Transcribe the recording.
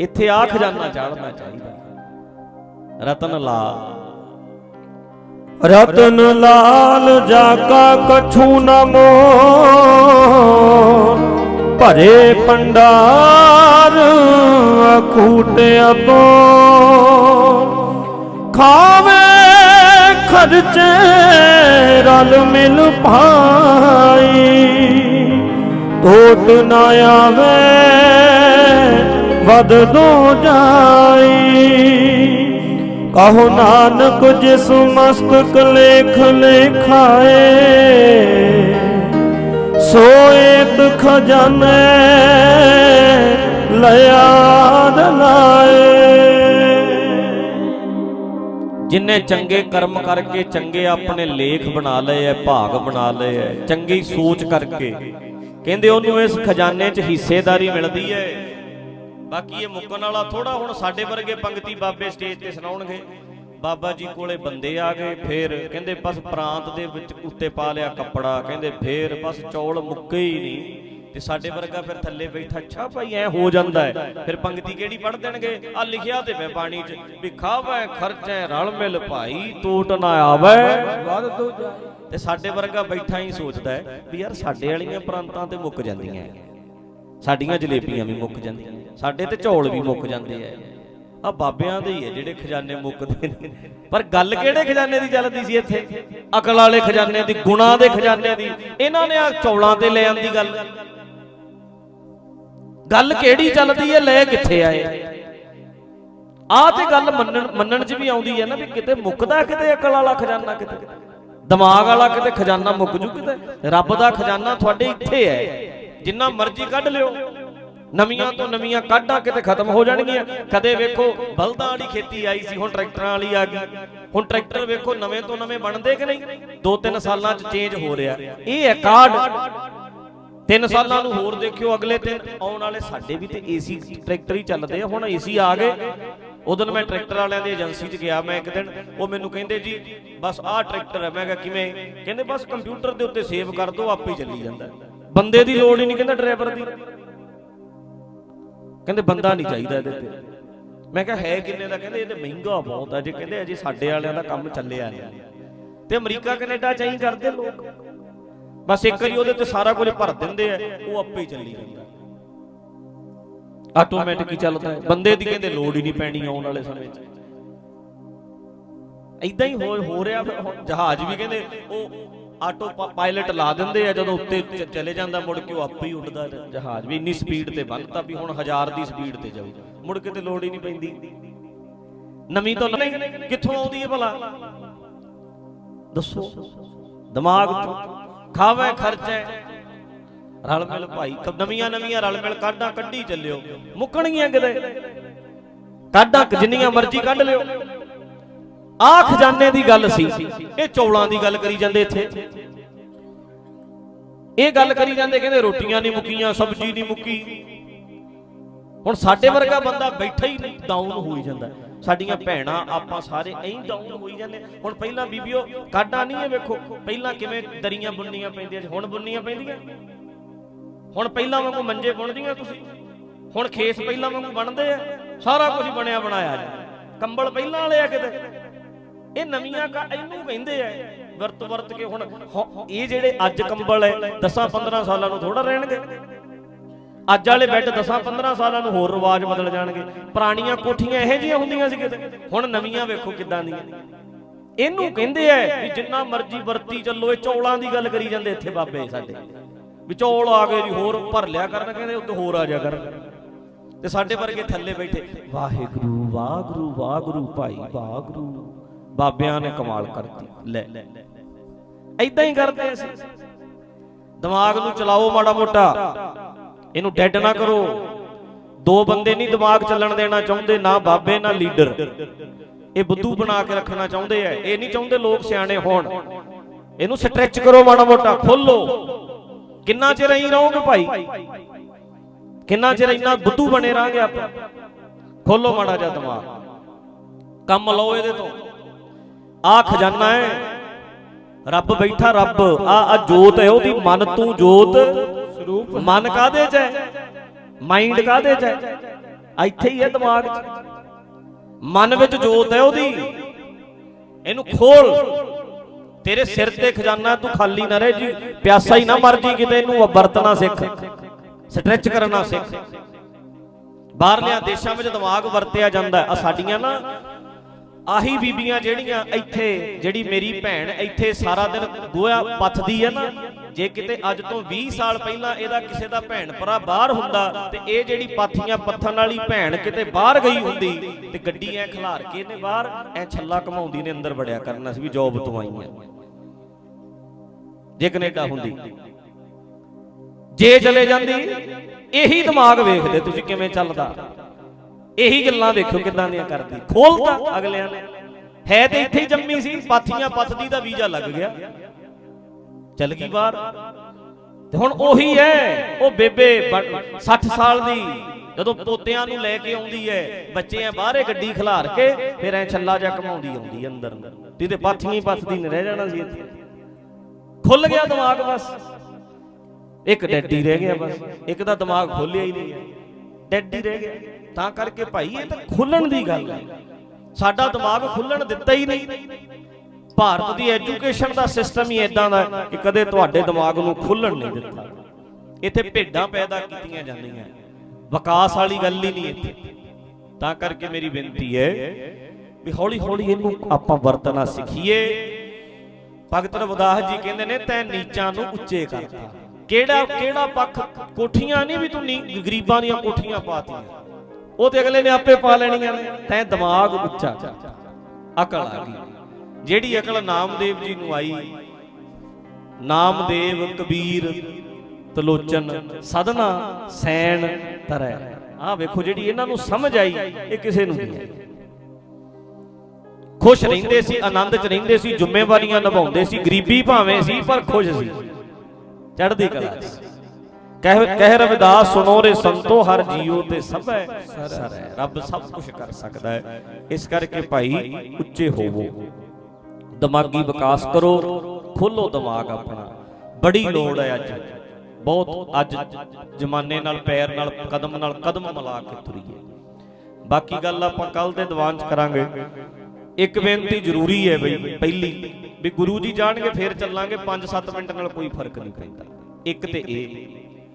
ਇੱਥੇ ਆ ਖਜ਼ਾਨਾ ਚਾੜਨਾ ਚਾਹੀਦਾ। ਰਤਨ ਲਾਲ। ਰਤਨ ਲਾਲ ਜਾ ਕਾ ਕਛੂ ਨ ਮੋਹ। ਭਰੇ ਪੰਡਾਰ ਅਕੂਟ ਅਬੋ ਖਾਵੇ ਖਰਚੇ ਰਲ ਮਿਲ ਭਾਈ। ਟੋਟ ਨਾ ਆਵੇ। ਵਦ ਦੋ ਜਾਈ ਕਹੋ ਨਾਨਕ, ਜਿਸ ਮਸਤਕ ਲੇਖ ਲੇਖਾਏ ਸੋਇਤ ਖਜ਼ਾਨੇ ਲਿਆਦ ਲਾਏ। ਜਿਨਨੇ ਚੰਗੇ ਕਰਮ ਕਰਕੇ ਚੰਗੇ ਆਪਣੇ ਲੇਖ ਬਣਾ ਲਏ ਐ, ਭਾਗ ਬਣਾ ਲਏ ਐ, ਚੰਗੀ ਸੋਚ ਕਰਕੇ। ਕਹਿੰਦੇ ਉਹਨੂੰ ਇਸ ਖਜ਼ਾਨੇ 'ਚ ਹਿੱਸੇਦਾਰੀ ਮਿਲਦੀ ਐ। ਬਾਕੀ ਇਹ ਮੁੱਕਣ ਵਾਲਾ ਥੋੜਾ ਹੁਣ ਸਾਡੇ ਵਰਗੇ ਪੰਗਤੀ ਬਾਬੇ ਸਟੇਜ ਤੇ ਸੁਣਾਉਣਗੇ। ਬਾਬਾ ਜੀ ਕੋਲੇ ਬੰਦੇ ਆ ਗਏ ਫੇਰ ਕਹਿੰਦੇ ਬਸ ਪ੍ਰਾਂਤ ਦੇ ਵਿੱਚ ਉੱਤੇ ਪਾ ਲਿਆ ਕੱਪੜਾ ਕਹਿੰਦੇ ਫੇਰ ਬਸ ਚੌਲ ਮੁੱਕੇ ਹੀ ਨਹੀਂ। ਤੇ ਸਾਡੇ ਵਰਗਾ ਫਿਰ ਥੱਲੇ ਬੈਠਾ ਅੱਛਾ ਭਾਈ ਐ ਹੋ ਜਾਂਦਾ ਹੈ। ਫਿਰ ਪੰਗਤੀ ਕਿਹੜੀ ਪੜ ਦੇਣਗੇ? ਆ ਲਿਖਿਆ ਤੇ ਮੈਂ ਬਾਣੀ 'ਚ ਵੀ ਖਾਵੇ ਖਰਚੇ ਰਲ ਮਿਲ ਭਾਈ ਟੂਟ ਨਾ ਆਵੇ। ਤੇ ਸਾਡੇ ਵਰਗਾ ਬੈਠਾ ਹੀ ਸੋਚਦਾ ਵੀ ਯਾਰ ਸਾਡੇ ਵਾਲੀਆਂ ਪ੍ਰਾਂਤਾਂ ਤੇ ਮੁੱਕ ਜਾਂਦੀਆਂ। ਸਾਡੀਆਂ ਜਲੇਬੀਆਂ ਵੀ ਮੁੱਕ ਜਾਂਦੀਆਂ। ਸਾਡੇ ਤੇ ਝੋਲ ਵੀ ਮੁੱਕ ਜਾਂਦੇ ਆ। ਆ। ਬਾਬਿਆਂ ਦੇ ਹੀ ਹੈ ਜਿਹੜੇ ਖਜ਼ਾਨੇ ਮੁੱਕਦੇ ਨੇ। ਪਰ ਗੱਲ ਕਿਹੜੇ ਖਜ਼ਾਨੇ ਦੀ ਚੱਲਦੀ ਸੀ ਇੱਥੇ? ਅਕਲ ਵਾਲੇ ਖਜ਼ਾਨੇ ਦੀ ਗੁਣਾ ਦੇ ਖਜ਼ਾਨੇ ਦੀ। ਇਹਨਾਂ ਨੇ ਆ ਚੌਲਾਂ ਤੇ ਲੈ ਆਂਦੀ ਗੱਲ। ਗੱਲ। ਕਿਹੜੀ ਚੱਲਦੀ ਹੈ? ਲੈ ਕਿੱਥੇ ਆਏ? ਆ ਤੇ ਗੱਲ ਮੰਨਣ ਮੰਨਣ ਚ ਵੀ ਆਉਂਦੀ ਹੈ ਨਾ ਵੀ ਕਿਤੇ ਮੁੱਕਦਾ ਕਿਤੇ ਅਕਲ ਵਾਲਾ ਖਜ਼ਾਨਾ ਕਿਤੇ? ਦਿਮਾਗ ਵਾਲਾ ਕਿਤੇ ਖਜ਼ਾਨਾ ਮੁੱਕ ਜੂ ਕਿਤੇ? ਰੱਬ ਦਾ ਖਜ਼ਾਨਾ ਤੁਹਾਡੇ ਇੱਥੇ ਹੈ। ਜਿੰਨਾ ਮਰਜ਼ੀ ਕੱਢ ਲਿਓ। ਨਵੀਆਂ ਤੋਂ ਨਵੀਆਂ ਕਾਢਾਂ ਕਿਤੇ ਖਤਮ ਹੋ ਜਾਣਗੀਆਂ। ਕਦੇ ਵੇਖੋ ਬਲਦਾਂ ਵਾਲੀ ਖੇਤੀ ਆਈ ਸੀ, ਹੁਣ ਟਰੈਕਟਰਾਂ ਵਾਲੀ ਆ ਗਈ। ਹੁਣ ਟਰੈਕਟਰ ਵੇਖੋ ਨਵੇਂ ਤੋਂ ਨਵੇਂ ਬਣਦੇ ਕਿ ਨਹੀਂ? ਦੋ ਤਿੰਨ ਸਾਲਾਂ 'ਚ ਚੇਂਜ ਹੋ ਰਿਹਾ। ਇਹ ਹੈ ਕਾਢ। ਤਿੰਨ ਸਾਲਾਂ ਨੂੰ ਹੋਰ ਦੇਖਿਓ, ਅਗਲੇ ਤਿੰਨ ਆਉਣ ਵਾਲੇ ਸਾਡੇ ਵੀ ਤੇ ਏਸੀ ਟਰੈਕਟਰ ਹੀ ਚੱਲਦੇ ਆ। ਹੁਣ ਏਸੀ ਆ ਗਏ। ਉਦੋਂ ਮੈਂ ਟਰੈਕਟਰ ਵਾਲਿਆਂ ਦੀ ਏਜੰਸੀ 'ਚ ਗਿਆ ਮੈਂ ਇੱਕ ਦਿਨ। ਉਹ ਮੈਨੂੰ ਕਹਿੰਦੇ ਜੀ, ਬਸ ਆਹ ਟਰੈਕਟਰ ਹੈ। ਮੈਂ ਕਿਹਾ, ਕਿਵੇਂ? ਕਹਿੰਦੇ, ਬਸ ਕੰਪਿਊਟਰ ਦੇ ਉੱਤੇ ਸੇਵ ਕਰ ਦਿਓ ਆਪੇ ਹੀ ਚੱਲੀ ਜਾਂਦਾ ਬੰਦੇ ਦੀ ਲੋੜ ਹੀ ਨਹੀਂ, ਕਹਿੰਦਾ ਡਰਾਈਵਰ ਦੀ। ਕਹਿੰਦੇ ਬੰਦਾ ਨਹੀਂ ਚਾਹੀਦਾ ਇਹਦੇ ਤੇ। ਮੈਂ ਕਿਹਾ, ਹੈ ਕਿੰਨੇ ਦਾ? ਕਹਿੰਦੇ ਇਹ ਤੇ ਮਹਿੰਗਾ ਬਹੁਤ ਆ। ਜੇ ਕਹਿੰਦੇ ਅਜੇ ਸਾਡੇ ਵਾਲਿਆਂ ਦਾ ਕੰਮ ਚੱਲਿਆ ਨਹੀਂ। ਤੇ ਅਮਰੀਕਾ, ਕੈਨੇਡਾ ਚ ਐਂ ਕਰਦੇ ਲੋਕ। ਬਸ ਇੱਕ ਵਾਰੀ ਉਹਦੇ ਤੇ ਸਾਰਾ ਕੁਝ ਭਰ ਦਿੰਦੇ ਆ, ਉਹ ਆਪੇ ਹੀ ਚੱਲੀ ਜਾਂਦਾ। ਆਟੋਮੈਟਿਕ ਹੀ ਚੱਲਦਾ ਹੈ। ਬੰਦੇ ਦੀ ਕਹਿੰਦੇ ਲੋੜ ਹੀ ਨਹੀਂ ਪੈਣੀ ਆਉਣ ਵਾਲੇ ਸਮੇਂ 'ਚ। ਇਦਾਂ ਹੀ ਹੋ ਹੋ ਰਿਹਾ। ਜਹਾਜ਼ ਵੀ ਕਹਿੰਦੇ ਉਹ ਆਟੋ ਪਾਇਲਟ ਲਾ ਦਿੰਦੇ ਆ, ਜਦੋਂ ਉੱਤੇ ਚਲੇ ਜਾਂਦਾ, ਮੁੜ ਕੇ ਉਹ ਆਪੇ ਹੀ ਉੱਡਦਾ ਜਹਾਜ਼ ਵੀ ਇੰਨੀ ਸਪੀਡ ਤੇ ਬੰਨਤਾ ਵੀ ਹੁਣ ਹਜ਼ਾਰ ਦੀ ਸਪੀਡ ਤੇ ਜਾਊ। ਮੁੜ ਕੇ ਤੇ ਲੋੜ ਹੀ ਨਹੀਂ ਪੈਂਦੀ। ਨਵੀਂ ਤੋਂ ਨਹੀਂ, ਕਿੱਥੋਂ ਆਉਂਦੀ ਹੈ ਭਲਾ? ਦੱਸੋ। ਦਿਮਾਗ ਚੋਂ ਖਾਵੇ, ਖਰਚੇ। ਰਲ ਮਿਲ ਭਾਈ ਨਵੀਆਂ ਨਵੀਆਂ ਰਲ ਮਿਲ ਕਾਢਾਂ ਕੱਢੀ ਚੱਲਿਓ। ਮੁੱਕਣਗੀਆਂ ਕਿਤੇ। ਕਾਢਾਂ ਜਿੰਨੀਆਂ ਮਰਜ਼ੀ ਕੱਢ ਲਿਓ। ਆਹ ਖਜ਼ਾਨੇ ਦੀ ਗੱਲ ਸੀ। ਇਹ ਚੌਲਾਂ ਦੀ ਗੱਲ ਕਰੀ ਜਾਂਦੇ ਇੱਥੇ। ਇਹ ਗੱਲ ਕਰੀ ਜਾਂਦੇ ਕਹਿੰਦੇ ਰੋਟੀਆਂ ਨਹੀਂ ਮੁੱਕੀਆਂ, ਸਬਜ਼ੀ ਨਹੀਂ ਮੁੱਕੀ। ਹੁਣ ਸਾਡੇ ਵਰਗਾ ਬੰਦਾ ਬੈਠਾ ਹੀ ਨਹੀਂ ਡਾਊਨ ਹੋਈ ਜਾਂਦਾ। ਸਾਡੀਆਂ ਭੈਣਾਂ, ਆਪਾਂ ਸਾਰੇ ਐਂ ਡਾਊਨ ਹੋਈ ਜਾਂਦੇ। ਹੁਣ ਪਹਿਲਾਂ ਬੀਬੀਓ, ਕਾਢਾਂ ਨਹੀਂ ਹੈ ਵੇਖੋ। ਪਹਿਲਾਂ ਕਿਵੇਂ ਦਰੀਆਂ ਬੁੰਨੀਆਂ ਪੈਂਦੀਆਂ ਸੀ, ਹੁਣ ਬੁੰਨੀਆਂ ਪੈਂਦੀਆਂ। ਹੁਣ ਪਹਿਲਾਂ ਵਾਂਗੂ ਮੰਜੇ ਬੁਣਦੀਆਂ ਤੁਸੀਂ। ਹੁਣ ਖੇਸ ਪਹਿਲਾਂ ਵਾਂਗੂ ਬਣਦੇ ਆ। ਸਾਰਾ ਕੁਝ ਬਣਿਆ ਬਣਾਇਆ। ਜੀ ਕੰਬਲ ਪਹਿਲਾਂ ਵਾਲੇ ਆ ਕਿਤੇ। ਇਹ ਨਵੀਆਂ ਕਾ ਇਹਨੂੰ ਕਹਿੰਦੇ ਆ। ਵਰਤ ਵਰਤ ਕੇ ਹੁਣ ਇਹ ਜਿਹੜੇ ਅੱਜ ਕੰਬਲ ਹੈ 10 15 ਸਾਲਾਂ ਨੂੰ ਥੋੜਾ ਰਹਿਣਗੇ। ਅੱਜ ਵਾਲੇ ਬੈੱਡ 10 15 ਸਾਲਾਂ ਨੂੰ ਹੋਰ ਰਿਵਾਜ ਬਦਲ ਜਾਣਗੇ। ਪੁਰਾਣੀਆਂ ਕੋਠੀਆਂ ਇਹੋ ਜਿਹੀਆਂ ਹੁੰਦੀਆਂ ਸੀ ਕਿਤੇ। ਹੁਣ ਨਵੀਆਂ ਵੇਖੋ ਕਿੱਦਾਂ ਦੀਆਂ। ਇਹਨੂੰ ਕਹਿੰਦੇ ਆ ਵੀ ਜਿੰਨਾ ਮਰਜ਼ੀ ਵਰਤੀ ਚੱਲੋ, ਇਹ ਚੌਲਾਂ ਦੀ ਗੱਲ ਕਰੀ ਜਾਂਦੇ ਇੱਥੇ ਬਾਬੇ ਸਾਡੇ। ਵੀ ਚੌਲ ਆ ਗਏ ਜੀ, ਹੋਰ ਭਰ ਲਿਆ ਕਰਨ ਕਹਿੰਦੇ ਉੱਤੇ ਹੋਰ ਆ ਜਾ ਕਰਨ। ਤੇ ਸਾਡੇ ਵਰਗੇ ਥੱਲੇ ਬੈਠੇ, ਵਾਹਿਗੁਰੂ ਵਾਹਿਗੁਰੂ ਵਾਹਿਗੁਰੂ ਭਾਈ, ਵਾਹਿਗੁਰੂ। ਬਾਬਿਆਂ ਨੇ ਕਮਾਲ ਕਰਤੀ। ਲੈ। ਐਦਾਂ ਹੀ ਕਰਦੇ ਅਸੀਂ। ਦਿਮਾਗ ਨੂੰ ਚਲਾਓ ਮਾੜਾ ਮੋਟਾ। ਇਹਨੂੰ ਡੈਡ ਨਾ ਕਰੋ। ਦੋ ਬੰਦੇ ਨਹੀਂ ਦਿਮਾਗ ਚੱਲਣ ਦੇਣਾ ਚਾਹੁੰਦੇ, ਨਾ ਬਾਬੇ, ਨਾ ਲੀਡਰ। ਇਹ ਬੁੱਧੂ ਬਣਾ ਕੇ ਰੱਖਣਾ ਚਾਹੁੰਦੇ ਐ ਇਹ ਨਹੀਂ ਚਾਹੁੰਦੇ ਲੋਕ ਸਿਆਣੇ ਹੋਣ। ਇਹਨੂੰ ਸਟ੍ਰੈਚ ਕਰੋ ਮਾੜਾ ਮੋਟਾ। ਖੋਲੋ। ਕਿੰਨਾ ਚਿਰ ਐਂ ਰਹੋਗੇ ਭਾਈ? ਕਿੰਨਾ ਚਿਰ ਇੰਨਾ ਬੁੱਧੂ ਬਣੇ ਰਾਂਗੇ ਆਪਾਂ? ਖੋਲੋ ਮਾੜਾ ਜਿਹਾ ਦਿਮਾਗ। ਕੰਮ ਲਓ ਇਹਦੇ ਤੋਂ। ਆ ਖਜ਼ਾਨਾ ਹੈ ਰੱਬ ਬੈਠਾ ਰੱਬ, ਆ ਆ ਜੋਤ ਹੈ ਉਹਦੀ, ਮਨ ਤੂੰ ਜੋਤ। ਸਰੂਪ ਮਨ ਕਾਦੇ ਚ ਹੈ? ਮਾਈਂਡ ਕਾਦੇ ਚ ਹੈ? ਇੱਥੇ ਹੀ ਹੈ ਦਿਮਾਗ 'ਚ। ਮਨ ਵਿੱਚ ਜੋਤ ਹੈ ਉਹਦੀ। ਇਹਨੂੰ ਖੋਲ। ਤੇਰੇ ਸਿਰ ਤੇ ਖਜ਼ਾਨਾ, ਤੂੰ ਖਾਲੀ ਨਾ ਰਹਿ ਜੀ। ਪਿਆਸਾ ਹੀ ਨਾ ਮਰ ਜੀ ਕਿਤੇ, ਇਹਨੂੰ ਵਰਤਣਾ ਸਿੱਖ। ਸਟ੍ਰੈਚ ਕਰਨਾ ਸਿੱਖ। ਬਾਹਰਲਿਆਂ ਦੇਸ਼ਾਂ ਵਿੱਚ ਦਿਮਾਗ ਵਰਤਿਆ ਜਾਂਦਾ ਆ ਸਾਡੀਆਂ ਨਾ ਆਹੀ ਬੀਬੀਆਂ ਜਿਹੜੀਆਂ ਇੱਥੇ, ਜਿਹੜੀ ਮੇਰੀ ਭੈਣ ਇੱਥੇ ਸਾਰਾ ਦਿਨ ਗੋਇਆ ਪੱਥਦੀ ਹੈ ਨਾ, ਜੇ ਕਿਤੇ ਅੱਜ ਤੋਂ 20 ਸਾਲ ਪਹਿਲਾਂ ਇਹਦਾ ਕਿਸੇ ਦਾ ਭੈਣ ਭਰਾ ਬਾਹਰ ਹੁੰਦਾ ਤੇ ਇਹ ਜਿਹੜੀ ਪਾਥੀਆਂ ਪੱਥਣ ਵਾਲੀ ਭੈਣ ਕਿਤੇ ਬਾਹਰ ਗਈ ਹੁੰਦੀ ਤੇ ਗੱਡੀ ਐ ਖਿਲਾਰ ਕੇ ਇਹਨੇ ਬਾਹਰ, ਐ ਛੱਲਾ ਘਮਾਉਂਦੀ ਨੇ ਅੰਦਰ ਵੜਿਆ ਕਰਨਾ ਸੀ ਵੀ ਜੌਬ ਤੋਂ ਆਈਆਂ ਜੇ ਕੈਨੇਡਾ ਹੁੰਦੀ। ਜੇ ਚਲੇ ਜਾਂਦੀ, ਇਹੀ ਦਿਮਾਗ ਵੇਖਦੇ ਤੁਸੀਂ ਕਿਵੇਂ ਚੱਲਦਾ। ਇਹੀ ਗੱਲਾਂ ਵੇਖੋ ਕਿਦਾਂ ਦੀਆਂ ਕਰਦੀ। ਖੋਲਤਾ ਅਗਲਿਆਂ ਨੇ। ਹੈ ਤੇ ਇੱਥੇ ਹੀ ਜੰਮੀ ਸੀ, ਪਾਥੀਆਂ ਪੱਥਦੀ ਦਾ ਵੀਜ਼ਾ ਲੱਗ ਗਿਆ। ਚੱਲ ਗਈ ਬਾਹਰ। ਤੇ ਹੁਣ ਉਹੀ ਹੈ, ਉਹ ਬੇਬੇ 60 ਸਾਲ ਦੀ, ਜਦੋਂ ਪੋਤਿਆਂ ਨੂੰ ਲੈ ਕੇ ਆਉਂਦੀ ਹੈ ਬੱਚੇ ਆ ਬਾਹਰੇ ਗੱਡੀ ਖਿਲਾਰ ਕੇ, ਫਿਰ ਐ ਛੱਲਾ ਜਾ ਘਮਾਉਂਦੀ ਆਉਂਦੀ ਅੰਦਰ ਤੇ ਤੇ ਪਾਥੀਆਂ ਹੀ ਪੱਥਦੀ ਨੇ, ਰਹਿ ਜਾਣਾ ਸੀ ਇੱਥੇ। ਖੁੱਲ ਗਿਆ ਦਿਮਾਗ ਬਸ। ਇੱਕ ਡੈਡੀ ਰਹਿ ਗਿਆ ਬਸ। ਇੱਕ ਦਾ ਦਿਮਾਗ ਖੋਲਿਆ ਹੀ ਨਹੀਂ ਡੈਡੀ ਰਹਿ ਗਿਆ। ਤਾਂ ਕਰਕੇ ਭਾਈ ਇਹ ਤਾਂ ਖੁੱਲਣ ਦੀ ਗੱਲ ਹੈ। ਸਾਡਾ ਦਿਮਾਗ ਖੁੱਲਣ ਦਿੱਤਾ ਹੀ ਨਹੀਂ। ਭਾਰਤ ਦੀ ਐਜੂਕੇਸ਼ਨ ਦਾ ਸਿਸਟਮ ਹੀ ਇਦਾਂ ਦਾ ਕਿ ਕਦੇ ਤੁਹਾਡੇ ਦਿਮਾਗ ਨੂੰ ਖੁੱਲਣ ਨਹੀਂ ਦਿੱਤਾ। ਇੱਥੇ ਭੇਡਾਂ ਪੈਦਾ ਕੀਤੀਆਂ ਜਾਂਦੀਆਂ ਵਿਕਾਸ ਵਾਲੀ ਗੱਲ ਹੀ ਨਹੀਂ ਇੱਥੇ। ਤਾਂ ਕਰਕੇ ਮੇਰੀ ਬੇਨਤੀ ਹੈ ਵੀ ਹੌਲੀ ਹੌਲੀ ਇਹਨੂੰ ਆਪਾਂ ਵਰਤਣਾ ਸਿੱਖੀਏ। ਭਗਤ ਰਵਿਦਾਸ ਜੀ ਕਹਿੰਦੇ ਨੇ ਤੈਂ ਨੀਚਾਂ ਨੂੰ ਉੱਚੇ ਕਰਤਾ। ਕਿਹੜਾ ਕਿਹੜਾ ਪੱਖ ਕੋਠੀਆਂ ਨਹੀਂ ਵੀ ਤੂੰ ਗਰੀਬਾਂ ਦੀਆਂ ਕੋਠੀਆਂ ਪਾਤੀਆਂ। ਉਹ ਤੇ ਅਗਲੇ ਨੇ ਆਪੇ ਪਾ ਲੈਣੀਆਂ ਨੇ। ਤੈਂ ਦਿਮਾਗ ਉੱਚਾ। ਅਕਲ ਆ ਗਈ। ਜਿਹੜੀ ਅਕਲ ਨਾਮਦੇਵ ਜੀ ਨੂੰ ਆਈ, ਨਾਮਦੇਵ ਕਬੀਰ ਤਲੋਚਨ ਸਦਨਾ ਸੈਣ ਤਰੈ। ਆਹ ਵੇਖੋ ਜਿਹੜੀ ਇਹਨਾਂ ਨੂੰ ਸਮਝ ਆਈ, ਇਹ ਕਿਸੇ ਨੂੰ ਨਹੀਂ ਆਈ। ਖੁਸ਼ ਰਹਿੰਦੇ ਸੀ, ਆਨੰਦ 'ਚ ਰਹਿੰਦੇ ਸੀ, ਜ਼ਿੰਮੇਵਾਰੀਆਂ ਨਿਭਾਉਂਦੇ ਸੀ, ਗਰੀਬੀ ਭਾਵੇਂ ਸੀ, ਪਰ ਖੁਸ਼ ਸੀ। ਚੜ੍ਹਦੀ ਕਲਾ 'ਚ। ਕਹਿ ਕਹਿ ਰਵਿਦਾਸ ਸੁਨੋ ਰੇ ਸੰਤੋ ਹਰ ਜੀਉ ਤੇ ਸਭੈ। ਸਰ ਰੱਬ ਸਭ ਕੁਝ ਕਰ ਸਕਦਾ ਹੈ। ਇਸ ਕਰਕੇ ਭਾਈ ਉੱਚੇ ਹੋਵੋ। ਦਿਮਾਗੀ ਵਿਕਾਸ ਕਰੋ ਖੋਲੋ ਦਿਮਾਗ ਆਪਣਾ। ਬੜੀ ਲੋੜ ਹੈ ਅੱਜ। ਬਹੁਤ ਅੱਜ ਜਮਾਨੇ ਨਾਲ ਪੈਰ ਨਾਲ ਕਦਮ ਨਾਲ ਕਦਮ ਮਿਲਾ ਕੇ ਤੁਰੀਏ। ਬਾਕੀ ਗੱਲ ਆਪਾਂ ਕੱਲ ਦੇ ਦੀਵਾਨ ਚ ਕਰਾਂਗੇ। ਇੱਕ ਬੇਨਤੀ ਜ਼ਰੂਰੀ ਹੈ ਬਈ ਪਹਿਲੀ ਵੀ ਗੁਰੂ ਜੀ ਜਾਣਗੇ ਫੇਰ ਚੱਲਾਂਗੇ 5-7 ਮਿੰਟ ਨਾਲ ਕੋਈ ਫ਼ਰਕ ਨਹੀਂ ਪੈਂਦਾ। ਇੱਕ ਤੇ ਇਹ